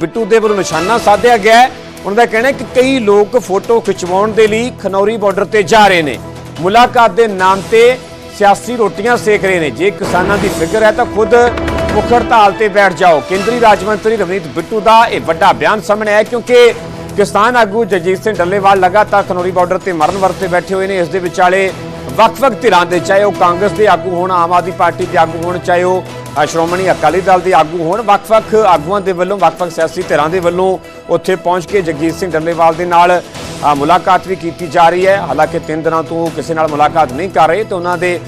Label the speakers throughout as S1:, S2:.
S1: ਬਿੱਟੂ ਦੇ ਵੱਲੋਂ ਨਿਸ਼ਾਨਾ ਸਾਧਿਆ ਗਿਆ ਉਹਨਾਂ ਦਾ ਕਹਿਣਾ ਕਿ ਕਈ ਲੋਕ ਫੋਟੋ ਖਿਚਵਾਉਣ ਦੇ ਲਈ ਖਨੌਰੀ ਬਾਰਡਰ ਤੇ ਜਾ ਰਹੇ ਨੇ। ਮੁਲਾਕਾਤ ਦੇ ਨਾਮ ਤੇ ਸਿਆਸੀ ਰੋਟੀਆਂ ਸੇਕ ਰਹੇ ਨੇ। ਜੇ ਕਿਸਾਨਾਂ ਦੀ ਫਿਕਰ ਹੈ ਤਾਂ ਖੁਦ ਭੁੱਖ ਹੜਤਾਲ ਤੇ ਬੈਠ ਜਾਓ। ਕੇਂਦਰੀ ਰਾਜ ਮੰਤਰੀ ਰਵਨੀਤ ਬਿੱਟੂ ਦਾ ਇਹ ਵੱਡਾ ਬਿਆਨ ਸਾਹਮਣੇ ਆਇਆ ਕਿਉਂਕਿ ਕਿਸਾਨ ਆਗੂ ਜਗਜੀਤ ਸਿੰਘ ਡੱਲੇਵਾਲ ਲਗਾਤਾਰ ਖਨੌਰੀ ਬਾਰਡਰ ਤੇ ਮਰਨ ਵਰਤੇ ਬੈਠੇ ਹੋਏ ਨੇ। ਇਸ ਦੇ ਵਿਚਾਲੇ ਵੱਖ-ਵੱਖ ਧਿਰਾਂ ਦੇ, ਚਾਹੇ ਉਹ ਕਾਂਗਰਸ ਦੇ ਆਗੂ ਹੋਣ, ਆਮ ਆਦਮੀ ਪਾਰਟੀ ਦੇ ਆਗੂ ਹੋਣ, ਚਾਹੇ ਉਹ ਸ਼੍ਰੋਮਣੀ ਅਕਾਲੀ ਦਲ ਦੇ ਆਗੂ ਹੋਣ। ਵੱਖ-ਵੱਖ ਆਗੂਆਂ ਦੇ ਵੱਲੋਂ, ਵੱਖ-ਵੱਖ ਸਿਆਸੀ ਧਿਰਾਂ ਦੇ ਵੱਲੋਂ ਉੱਥੇ ਪਹੁੰਚ ਕੇ ਜਗਜੀਤ ਸਿੰਘ ਡੱਲੇਵਾਲ ਦੇ ਨਾਲ ਮੁਲਾਕਾਤ ਵੀ ਕੀਤੀ ਜਾ ਰਹੀ ਹੈ। ਹਾਲਾਂਕਿ ਤਿੰਨ ਦਿਨਾਂ ਤੋਂ ਕਿਸੇ ਨਾਲ ਮੁਲਾਕਾਤ ਨਹੀਂ ਕਰ ਰਹੇ, ਤੇ ਉਹਨਾਂ ਦੇ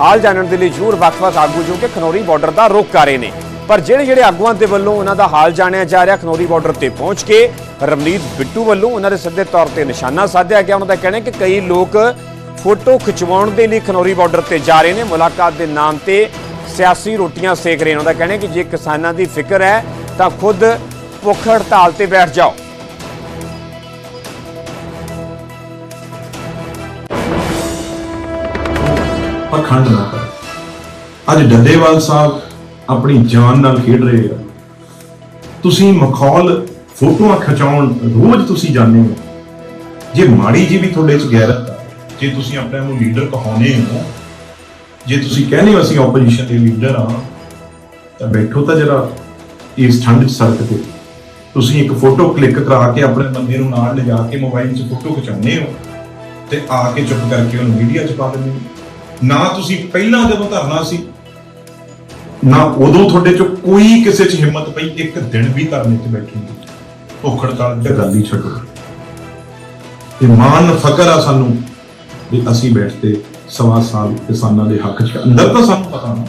S1: ਹਾਲ ਜਾਣਨ ਦੇ ਲਈ ਜ਼ਰੂਰ ਵੱਖ-ਵੱਖ ਆਗੂ ਜੋ ਕਿ ਖਨੌਰੀ ਬਾਰਡਰ ਦਾ ਰੁਖ ਕਰ ਰਹੇ ਨੇ। ਪਰ ਜਿਹੜੇ ਜਿਹੜੇ ਆਗੂਆਂ ਦੇ ਵੱਲੋਂ ਉਹਨਾਂ ਦਾ ਹਾਲ ਜਾਣਿਆ ਜਾ ਰਿਹਾ, ਖਨੌਰੀ ਬਾਰਡਰ ਤੇ ਪਹੁੰਚ ਕੇ ਰਵਨੀਤ ਬਿੱਟੂ ਵੱਲੋਂ ਉਹਨਾਂ ਦੇ ਸਿੱਧੇ ਤੌਰ ਤੇ ਨਿਸ਼ਾਨਾ ਸਾਧਿਆ ਗਿਆ। ਉਹਨਾਂ ਦਾ ਕਹਿਣਾ ਹੈ ਕਿ ਕਈ ਲੋਕ ਫੋਟੋ ਖਿਚਵਾਉਣ ਦੇ ਲਈ ਖਨੌਰੀ ਬਾਰਡਰ ਤੇ ਜਾ ਰਹੇ ਨੇ। ਮੁਲਾਕਾਤ ਦੇ ਨਾਮ ਤੇ ਸਿਆਸੀ ਰੋਟੀਆਂ ਸੇਕ ਰਹੇ ਉਹਨਾਂ ਦਾ ਕਹਿਣਾ ਕਿ ਜੇ ਕਿਸਾਨਾਂ ਦੀ ਫਿਕਰ ਹੈ, ਤਾਂ ਖੁਦ ਭੁੱਖ ਹੜਤਾਲ ਤੇ ਬੈਠ ਜਾਓ।
S2: ਪਖੰਡ ਨਾ ਕਰ। ਅੱਜ ਡੱਲੇਵਾਲ ਸਾਹਿਬ ਆਪਣੀ ਜਾਨ ਨਾਲ ਖੇਡ ਰਹੇ ਆ। ਤੁਸੀਂ ਮਖੌਲ ਫੋਟੋਆਂ ਖਿਚਾਉਣ ਰੋਜ਼ ਤੁਸੀਂ ਜਾਂਦੇ ਹੋ। ਜੇ ਮਾੜੀ ਜੀ ਵੀ ਤੁਹਾਡੇ ਚ ਗੈਰਤ ਜੇ ਤੁਸੀਂ ਆਪਣੇ ਨੂੰ ਲੀਡਰ ਕਹਾਉਂਦੇ ਹੋ ਜੇ ਤੁਸੀਂ ਕਹਿੰਦੇ ਹੋ ਅਸੀਂ ਆਪੋਜੀਸ਼ਨ ਦੇ ਲੀਡਰ ਆ ਤਾਂ ਬੈਠੋ ਤਾਂ ਜਰਾ ਇਸ ਠੰਡ 'ਚ ਸੜਕ ਤੇ। ਤੁਸੀਂ ਇੱਕ ਫੋਟੋ ਕਲਿੱਕ ਕਰਾ ਕੇ ਆਪਣੇ ਬੰਦੇ ਨੂੰ ਨਾਲ ਲਿਜਾ ਕੇ ਮੋਬਾਈਲ 'ਚ ਫੋਟੋ ਖਿਚਾਉਂਦੇ ਹੋ ਤੇ ਆ ਕੇ ਚੁੱਪ ਕਰਕੇ ਉਹਨੂੰ ਮੀਡੀਆ 'ਚ ਪਾ ਦਿੰਦੇ ਹੋ। ਨਾ ਤੁਸੀਂ ਪਹਿਲਾਂ ਜਦੋਂ ਧਰਨਾ ਸੀ ਨਾ ਉਦੋਂ ਤੁਹਾਡੇ 'ਚ ਕੋਈ ਕਿਸੇ 'ਚ ਹਿੰਮਤ ਪਈ ਇੱਕ ਦਿਨ ਵੀ ਧਰਨੇ 'ਚ ਬੈਠਣ ਦੀ ਭੁੱਖ ਹੜਤਾਲ ਦੀ ਗੱਲ ਹੀ ਛੱਡੋ। ਇਹ ਮਾਨ ਫਕਰ ਆ ਸਾਨੂੰ ਵੀ ਅਸੀਂ ਬੈਠਦੇ ਸਵਾ ਸਾਲ ਕਿਸਾਨਾਂ ਦੇ ਹੱਕ 'ਚ ਅੰਦਰ ਤਾਂ ਸਾਨੂੰ ਪਤਾ ਨਾ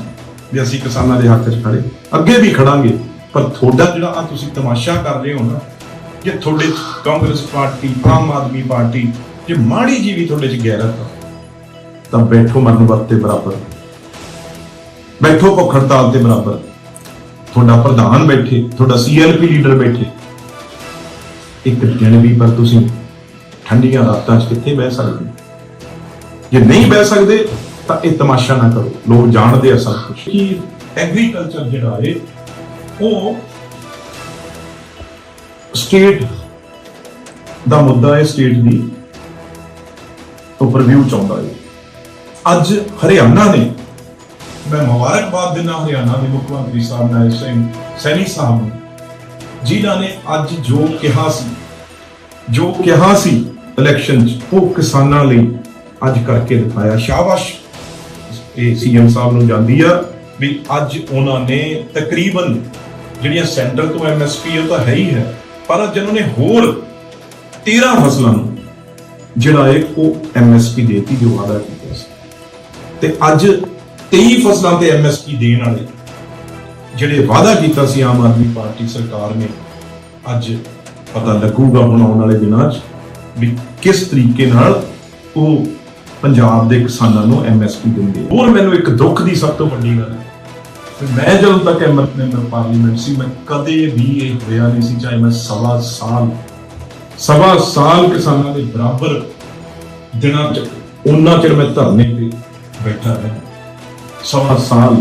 S2: ਵੀ ਅਸੀਂ ਕਿਸਾਨਾਂ ਦੇ ਹੱਕ 'ਚ ਖੜੇ। ਅੱਗੇ ਵੀ ਖੜਾਂਗੇ। ਪਰ ਤੁਹਾਡਾ ਜਿਹੜਾ ਆ ਤੁਸੀਂ ਤਮਾਸ਼ਾ ਕਰ ਰਹੇ ਹੋ ਨਾ, ਜੇ ਤੁਹਾਡੇ 'ਚ Congress party, Aam Aadmi party, ਜੇ ਮਾੜੀ ਜੀ ਵੀ ਤੁਹਾਡੇ 'ਚ ਗੈਰਤ ਆ, ਤਾਂ ਬੈਠੋ ਮਰਨ ਵਰਤੇ ਬਰਾਬਰ। ਬੈਠੋ ਭੁੱਖ ਹੜਤਾਲ ਤੇ ਬਰਾਬਰ। ਤੁਹਾਡਾ ਪ੍ਰਧਾਨ ਬੈਠੇ, ਤੁਹਾਡਾ ਸੀਐਲਪੀ ਲੀਡਰ ਬੈਠੇ। ਇੱਕ ਦਿਨ ਵੀ ਪਰ ਤੁਸੀਂ ਠੰਡੀਆਂ ਰਾਤਾਂ 'ਚ ਕਿੱਥੇ ਬਹਿ ਸਕਦੇ ਜੇ ਨਹੀਂ ਬਹਿ ਸਕਦੇ, ਤਾਂ ਇਹ ਤਮਾਸ਼ਾ ਨਾ ਕਰੋ। ਲੋਕ ਜਾਣਦੇ ਆ ਸਭ ਕੁਝ ਕਿ ਐਗਰੀਕਲਚਰ ਜਿਹੜਾ ਹੈ, ਉਹ ਸਟੇਟ ਦਾ ਮੁੱਦਾ ਹੈ ਸਟੇਟ ਦੀ ਉੱਪਰ ਵਿਊ ਚਾਹੁੰਦਾ ਹੈ। ਅੱਜ ਹਰਿਆਣਾ ਨੇ, ਮੈਂ ਮੁਬਾਰਕਬਾਦ ਦਿੰਦਾ ਹਰਿਆਣਾ ਦੇ ਮੁੱਖ ਮੰਤਰੀ ਸਾਹਿਬ ਨਾਲ ਸਿੰਘ ਸੈਣੀ ਸਾਹਿਬ ਨੂੰ, ਜਿਨ੍ਹਾਂ ਨੇ ਅੱਜ ਜੋ ਕਿਹਾ ਸੀ, ਜੋ ਕਿਹਾ ਸੀ ਇਲੈਕਸ਼ਨ 'ਚ, ਉਹ ਕਿਸਾਨਾਂ ਲਈ ਅੱਜ ਕਰਕੇ ਦਿਖਾਇਆ। ਸ਼ਾਬਾਸ਼। ਇਹ ਸੀਐਮ ਸਾਹਿਬ ਨੂੰ ਜਾਂਦੀ ਆ ਵੀ ਅੱਜ ਉਹਨਾਂ ਨੇ ਤਕਰੀਬਨ ਜਿਹੜੀਆਂ ਸੈਂਟਰ ਤੋਂ ਐਮਐਸਪੀ ਉਹ ਤਾਂ ਹੈ ਹੀ ਹੈ, ਪਰ ਅੱਜ ਉਹਨਾਂ ਨੇ ਹੋਰ 13 ਫਸਲਾਂ ਨੂੰ ਜਿਹੜਾ ਹੈ ਉਹ ਐਮਐਸਪੀ ਦੇਤੀ, ਜੋ ਵਾਅਦਾ ਕੀਤਾ ਸੀ। ਤੇ ਅੱਜ 23 ਫਸਲਾਂ ਤੇ ਐਮਐਸਪੀ ਦੇਣ ਵਾਲੇ ਜਿਹੜੇ ਵਾਅਦਾ ਕੀਤਾ ਸੀ ਆਮ ਆਦਮੀ ਪਾਰਟੀ ਸਰਕਾਰ ਨੇ, ਅੱਜ ਪਤਾ ਲੱਗੂਗਾ ਹੁਣ ਆਉਣ ਵਾਲੇ ਦਿਨਾਂ 'ਚ ਵੀ ਕਿਸ ਤਰੀਕੇ ਨਾਲ ਉਹ ਪੰਜਾਬ ਦੇ ਕਿਸਾਨਾਂ ਨੂੰ ਐਮਐਸਪੀ ਦਿੰਦੇ ਆ। ਹੋਰ ਮੈਨੂੰ ਇੱਕ ਦੁੱਖ ਦੀ ਸਭ ਤੋਂ ਵੱਡੀ ਗੱਲ ਹੈ ਮੈਂ ਜਦੋਂ ਤੱਕ ਐਮਰ ਮੈਂਬਰ ਪਾਰਲੀਮੈਂਟ ਸੀ, ਮੈਂ ਕਦੇ ਵੀ ਇਹ ਹੋਇਆ ਨਹੀਂ ਸੀ, ਚਾਹੇ ਮੈਂ ਸਵਾ ਸਾਲ ਸਵਾ ਸਾਲ ਕਿਸਾਨਾਂ ਦੇ ਬਰਾਬਰ ਦਿਨਾਂ ਚ, ਉਹਨਾਂ ਚਿਰ ਮੈਂ ਧਰਨੇ ਤੇ ਬੈਠਾ ਰਿਹਾ ਸਵਾ ਸਾਲ,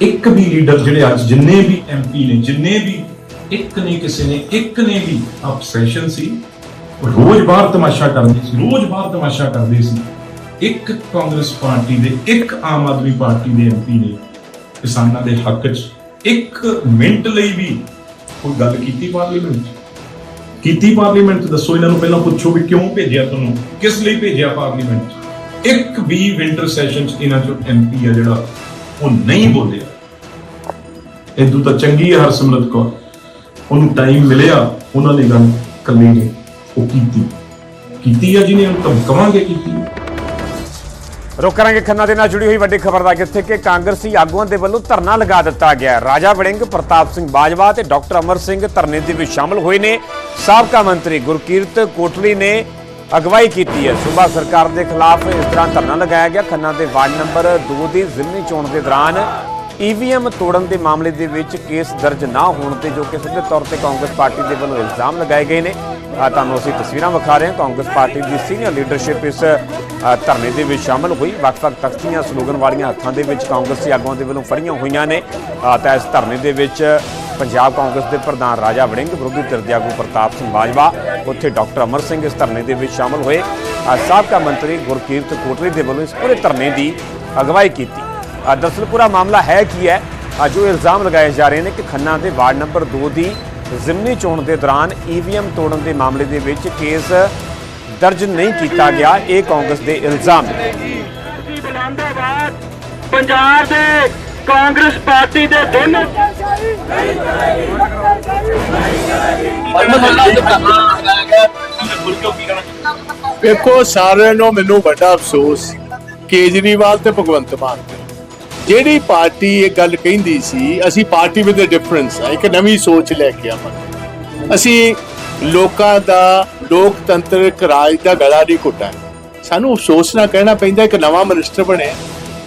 S2: ਇੱਕ ਵੀ ਲੀਡਰ ਜਿਹੜੇ ਅੱਜ ਜਿੰਨੇ ਵੀ ਐਮਪੀ ਨੇ, ਜਿੰਨੇ ਵੀ ਇੱਕ ਨੇ ਕਿਸੇ ਨੇ, ਇੱਕ ਨੇ ਵੀ ਅਬਸੈਸ਼ਨ ਸੀ ਰੋਜ਼ ਬਾਹਰ ਤਮਾਸ਼ਾ ਕਰਦੇ ਸੀ, ਰੋਜ਼ ਬਾਹਰ ਤਮਾਸ਼ਾ ਕਰਦੇ ਸੀ। ਇੱਕ ਕਾਂਗਰਸ ਪਾਰਟੀ ਦੇ, ਇੱਕ ਆਮ ਆਦਮੀ ਪਾਰਟੀ ਦੇ ਐਮਪੀ ਨੇ ਕਿਸਾਨਾਂ ਦੇ ਹੱਕ 'ਚ ਇੱਕ ਮਿੰਟ ਲਈ ਵੀ ਕੋਈ ਗੱਲ ਕੀਤੀ ਪਾਰਲੀਮੈਂਟ 'ਚ? ਕੀਤੀ ਪਾਰਲੀਮੈਂਟ 'ਚ? ਦੱਸੋ, ਇਹਨਾਂ ਨੂੰ ਪਹਿਲਾਂ ਪੁੱਛੋ ਵੀ ਕਿਉਂ ਭੇਜਿਆ ਤੁਹਾਨੂੰ? ਕਿਸ ਲਈ ਭੇਜਿਆ ਪਾਰਲੀਮੈਂਟ 'ਚ? ਇੱਕ ਵੀ ਵਿੰਟਰ ਸੈਸ਼ਨ 'ਚ ਇਹਨਾਂ 'ਚੋਂ ਐਮਪੀ ਆ ਜਿਹੜਾ, ਉਹ ਨਹੀਂ ਬੋਲਿਆ। ਇਦੋਂ ਤਾਂ ਚੰਗੀ ਹੈ ਹਰਸਿਮਰਤ ਕੌਰ। ਉਹਨੂੰ ਟਾਈਮ ਮਿਲਿਆ, ਉਹਨਾਂ ਨੇ ਗੱਲ ਕੱਲੀ ਨੇ ਉਹ ਕੀਤੀ। ਕੀਤੀ ਆ ਜਿਹਨੇ ਤਾਂ ਕਵਾਂਗੇ ਕੀਤੀ।
S1: ਰੁਕ ਕਰਾਂਗੇ ਖੰਨਾ ਦੇ ਨਾਲ ਜੁੜੀ ਹੋਈ ਵੱਡੀ ਖਬਰ ਦਾ, ਜਿੱਥੇ ਕਿ ਕਾਂਗਰਸੀ ਆਗੂਆਂ ਦੇ ਵੱਲੋਂ ਧਰਨਾ ਲਗਾ ਦਿੱਤਾ ਗਿਆ। ਰਾਜਾ ਵੜਿੰਗ, ਪ੍ਰਤਾਪ ਸਿੰਘ ਬਾਜਵਾ ਤੇ ਡਾਕਟਰ ਅਮਰ ਸਿੰਘ ਧਰਨੇ ਦੇ ਵਿੱਚ ਸ਼ਾਮਲ ਹੋਏ ਨੇ। ਸਾਬਕਾ ਮੰਤਰੀ ਗੁਰਕੀਰਤ ਕੋਟਲੀ ਨੇ ਅਗਵਾਈ ਕੀਤੀ ਹੈ। ਸੂਬਾ ਸਰਕਾਰ ਦੇ ਖਿਲਾਫ ਇਸ ਤਰ੍ਹਾਂ ਧਰਨਾ ਲਗਾਇਆ ਗਿਆ। ਖੰਨਾ ਦੇ ਵਾਰਡ ਨੰਬਰ 2 ਦੀ ਜ਼ਿਮਨੀ ਚੋਣ ਦੇ ਦੌਰਾਨ ਈਵੀਐਮ ਤੋੜਨ ਦੇ ਮਾਮਲੇ ਦੇ ਵਿੱਚ ਕੇਸ ਦਰਜ ਨਾ ਹੋਣ ਤੇ ਜੋ ਕਿ ਸਿੱਧੇ ਤੌਰ ਤੇ ਕਾਂਗਰਸ ਪਾਰਟੀ ਦੇ ਵੱਲੋਂ ਇਲਜ਼ਾਮ ਲਗਾਏ ਗਏ ਨੇ। ਤੁਹਾਨੂੰ ਅਸੀਂ ਤਸਵੀਰਾਂ ਵਿਖਾ ਰਹੇ ਹਾਂ। ਕਾਂਗਰਸ ਪਾਰਟੀ ਦੀ ਸੀਨੀਅਰ ਲੀਡਰਸ਼ਿਪ ਇਸ ਧਰਨੇ ਦੇ ਵਿੱਚ ਸ਼ਾਮਲ ਹੋਈ। ਵੱਖ-ਵੱਖ ਤਖਤੀਆਂ, ਸਲੋਗਨ ਵਾਲੀਆਂ ਹੱਥਾਂ ਦੇ ਵਿੱਚ ਕਾਂਗਰਸੀ ਆਗੂਆਂ ਦੇ ਵੱਲੋਂ ਫੜੀਆਂ ਹੋਈਆਂ ਨੇ। ਤਾਂ ਇਸ ਧਰਨੇ ਦੇ ਵਿੱਚ ਪੰਜਾਬ ਕਾਂਗਰਸ ਦੇ ਪ੍ਰਧਾਨ ਰਾਜਾ ਵੜਿੰਗ, ਵਿਰੋਧੀ ਧਿਰ ਦੇ ਆਗੂ ਪ੍ਰਤਾਪ ਸਿੰਘ ਬਾਜਵਾ, ਉੱਥੇ ਡਾਕਟਰ ਅਮਰ ਸਿੰਘ ਇਸ ਧਰਨੇ ਦੇ ਵਿੱਚ ਸ਼ਾਮਲ ਹੋਏ। ਸਾਬਕਾ ਮੰਤਰੀ ਗੁਰਕੀਰਤ ਕੋਟਲੀ ਦੇ ਵੱਲੋਂ ਇਸ ਪੂਰੇ ਧਰਨੇ ਦੀ ਅਗਵਾਈ ਕੀਤੀ। ਅ, ਦਰਅਸਲ ਪੂਰਾ ਮਾਮਲਾ ਹੈ ਕੀ ਹੈ? ਜੋ ਇਲਜ਼ਾਮ ਲਗਾਏ ਜਾ ਰਹੇ ਨੇ ਕਿ ਖੰਨਾ ਦੇ ਵਾਰਡ ਨੰਬਰ 2 ਦੀ ਜ਼ਿਮਨੀ ਚੋਣ ਦੇ ਦੌਰਾਨ ਈਵੀਐਮ ਤੋੜਨ ਦੇ ਮਾਮਲੇ ਦੇ ਵਿੱਚ ਕੇਸ ਦਰਜ ਨਹੀਂ ਕੀਤਾ ਗਿਆ ਇਹ ਕਾਂਗਰਸ ਦੇ ਇਲਜ਼ਾਮ ਨੇ।
S3: ਪੰਜਾਬ ਦੇ ਕਾਂਗਰਸ ਪਾਰਟੀ ਦੇ ਦੋਨੋਂ
S4: ਵੇਖੋ ਸਾਰਿਆਂ ਨੂੰ ਮੈਨੂੰ ਵੱਡਾ ਅਫਸੋਸ ਕੇਜਰੀਵਾਲ ਤੇ ਭਗਵੰਤ ਮਾਨ ਤੇ। ਜਿਹੜੀ ਪਾਰਟੀ ਇਹ ਗੱਲ ਕਹਿੰਦੀ ਸੀ, ਅਸੀਂ ਪਾਰਟੀ ਵਿਦ ਡਿਫਰੈਂਸ ਹੈ ਇੱਕ ਨਵੀਂ ਸੋਚ ਲੈ ਕੇ ਆਵਾਂਗੇ। ਅਸੀਂ ਲੋਕਾਂ ਦਾ, ਲੋਕਤੰਤਰਿਕ ਰਾਜ ਦਾ ਗਲਾ ਨਹੀਂ ਘੁੱਟਾ ਸਾਨੂੰ ਅਫਸੋਸ ਨਾਲ ਕਹਿਣਾ ਪੈਂਦਾ ਇੱਕ ਨਵਾਂ ਮਿਨਿਸਟਰ ਬਣਿਆ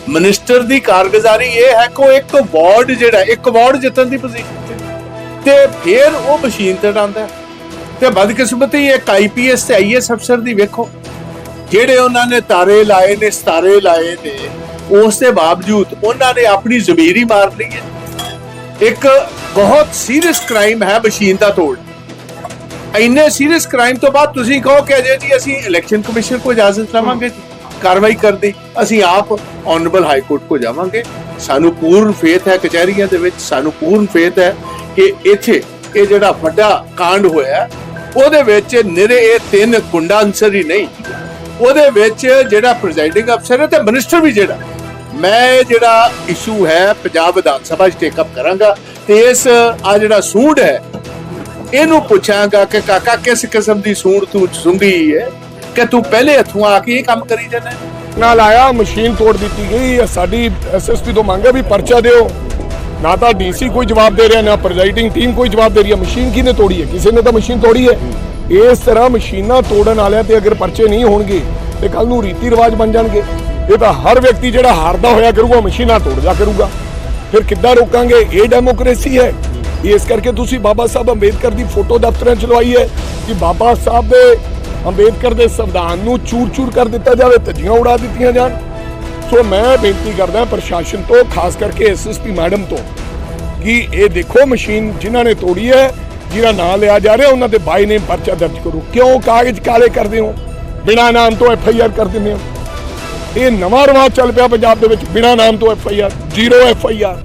S4: ਮਿਨਿਸਟਰ ਦੀ ਕਾਰਗੁਜ਼ਾਰੀ ਇਹ ਹੈ ਕਿ ਉਹ ਇੱਕ ਵਾਰਡ ਜਿਹੜਾ, ਇੱਕ ਵਾਰਡ ਜਿੱਤਣ ਦੀ ਪੋਜੀਸ਼ਨ ਤੇ। ਫਿਰ ਉਹ ਮਸ਼ੀਨ ਤੇ ਡਾਂਦਾ ਤੇ ਬਦਕਿਸਮਤੀ ਇੱਕ ਆਈਪੀਐਸ ਤੇ ਆਈਐਸ ਅਫਸਰ ਦੀ ਵੇਖੋ। ਜਿਹੜੇ ਉਹਨਾਂ ਨੇ ਤਾਰੇ ਲਾਏ ਨੇ, ਸਤਾਰੇ ਲਾਏ ਨੇ ਉਸ ਦੇ ਬਾਵਜੂਦ ਉਹਨਾਂ ਨੇ ਆਪਣੀ ਜ਼ਮੀਰੀ ਮਾਰ ਲਈ ਹੈ। ਇੱਕ ਬਹੁਤ ਸੀਰੀਅਸ ਕ੍ਰਾਈਮ ਹੈ ਮਸ਼ੀਨ ਦਾ ਤੋੜ। ਇੰਨੇ ਸੀਰੀਅਸ ਕ੍ਰਾਈਮ ਤੋਂ ਬਾਅਦ ਤੁਸੀਂ ਕਹੋ ਕਿ ਅਜੇ ਜੀ ਅਸੀਂ ਇਲੈਕਸ਼ਨ ਕਮਿਸ਼ਨ ਕੋ ਇਜਾਜ਼ਤ ਲਵਾਂਗੇ ਕਾਰਵਾਈ ਕਰਦੀ ਅਸੀਂ ਆਪ ਆਨਰੇਬਲ ਹਾਈ ਕੋਰਟ ਕੋ ਜਾਵਾਂਗੇ। ਸਾਨੂੰ ਪੂਰਨ ਫੇਥ ਹੈ ਕਚਹਿਰੀਆਂ ਦੇ ਵਿੱਚ। ਸਾਨੂੰ ਪੂਰਨ ਫੇਥ ਹੈ ਕਿ ਇੱਥੇ ਇਹ ਜਿਹੜਾ ਵੱਡਾ ਕਾਂਡ ਹੋਇਆ, ਉਹਦੇ ਵਿੱਚ ਨਿਰੇ ਇਹ ਤਿੰਨ ਗੁੰਡਾ ਅੰਸਰ ਹੀ ਨਹੀਂ। ਉਹਦੇ ਵਿੱਚ ਜਿਹੜਾ ਪ੍ਰੈਜ਼ਾਈਡਿੰਗ ਅਫਸਰ ਹੈ ਤੇ ਮਿਨਿਸਟਰ ਵੀ ਜਿਹੜਾ। ਮੈਂ ਇਹ ਜਿਹੜਾ ਇਸ਼ੂ ਹੈ ਪੰਜਾਬ ਵਿਧਾਨ ਸਭਾ 'ਚ ਟੇਕ ਅਪ ਕਰਾਂਗਾ ਤੇ ਇਸ ਆ ਜਿਹੜਾ ਸੂਡ ਹੈ, ਇਹਨੂੰ ਪੁੱਛਾਂਗਾ ਕਿ ਕਾਕਾ ਕਿਸ ਕਿਸਮ ਦੀ ਸੂੜ ਤੂੰ ਸੁੰਗੀ ਹੈ ਕਿ ਤੂੰ ਪਹਿਲੇ ਹੱਥੋਂ ਆ ਕੇ ਇਹ ਕੰਮ ਕਰੀ ਜਾਂਦਾ
S5: ਨਾਲ ਆਇਆ, ਮਸ਼ੀਨ ਤੋੜ ਦਿੱਤੀ ਗਈ ਹੈ ਸਾਡੀ ਐਸਐਸਪੀ ਤੋਂ ਮੰਗ ਹੈ ਵੀ ਪਰਚਾ ਦਿਓ। ਨਾ ਤਾਂ ਡੀਸੀ ਕੋਈ ਜਵਾਬ ਦੇ ਰਿਹਾ, ਨਾ ਪ੍ਰੈਜ਼ਾਈਡਿੰਗ ਟੀਮ ਕੋਈ ਜਵਾਬ ਦੇ ਰਹੀ ਹੈ ਮਸ਼ੀਨ ਕਿਹਨੇ ਤੋੜੀ ਹੈ? ਕਿਸੇ ਨੇ ਤਾਂ ਮਸ਼ੀਨ ਤੋੜੀ ਹੈ। ਇਸ ਤਰ੍ਹਾਂ ਮਸ਼ੀਨਾਂ ਤੋੜਨ ਵਾਲਿਆਂ ਤੇ ਅਗਰ ਪਰਚੇ ਨਹੀਂ ਹੋਣਗੇ ਤੇ ਕੱਲ ਨੂੰ ਰੀਤੀ ਰਿਵਾਜ ਬਣ ਜਾਣਗੇ। ਇਹ ਤਾਂ ਹਰ ਵਿਅਕਤੀ ਜਿਹੜਾ ਹਾਰਦਾ ਹੋਇਆ ਕਰੂਗਾ ਮਸ਼ੀਨਾਂ ਤੋੜਦਾ ਕਰੂਗਾ। ਫਿਰ ਕਿੱਦਾਂ ਰੋਕਾਂਗੇ? ਇਹ ਡੈਮੋਕ੍ਰੇਸੀ ਹੈ। ਇਸ ਕਰਕੇ ਤੁਸੀਂ ਬਾਬਾ ਸਾਹਿਬ ਅੰਬੇਦਕਰ ਦੀ ਫੋਟੋ ਦਫ਼ਤਰਾਂ ਚ ਲਵਾਈ ਹੈ ਕਿ ਬਾਬਾ ਸਾਹਿਬ ਦੇ ਅੰਬੇਦਕਰ ਦੇ ਸੰਵਿਧਾਨ ਨੂੰ ਚੂਰ-ਚੂਰ ਕਰ ਦਿੱਤਾ ਜਾਵੇ, ਧੱਜੀਆਂ ਉਡਾ ਦਿੱਤੀਆਂ ਜਾਣ। ਸੋ ਮੈਂ ਬੇਨਤੀ ਕਰਦਾ ਪ੍ਰਸ਼ਾਸਨ ਤੋਂ, ਖਾਸ ਕਰਕੇ ਐਸਐਸਪੀ ਮੈਡਮ ਤੋਂ, ਕਿ ਇਹ ਦੇਖੋ ਮਸ਼ੀਨ ਜਿਨ੍ਹਾਂ ਨੇ ਤੋੜੀ ਹੈ, ਜਿਹਦਾ ਨਾਂ ਲਿਆ ਜਾ ਰਿਹਾ, ਉਹਨਾਂ ਦੇ ਬਾਈ ਨੇ ਪਰਚਾ ਦਰਜ ਕਰੋ। ਕਿਉਂ ਕਾਗਜ਼ ਕਾਲੇ ਕਰਦੇ ਹੋ? ਬਿਨਾਂ ਨਾਮ ਤੋਂ ਐਫ ਆਈ ਆਰ ਕਰ ਦਿੰਦੇ ਹੋ। ਇਹ ਨਵਾਂ ਰਿਵਾਜ ਚੱਲ ਪਿਆ ਪੰਜਾਬ ਦੇ ਵਿੱਚ, ਬਿਨਾਂ ਨਾਮ ਤੋਂ F I R, zero F I R.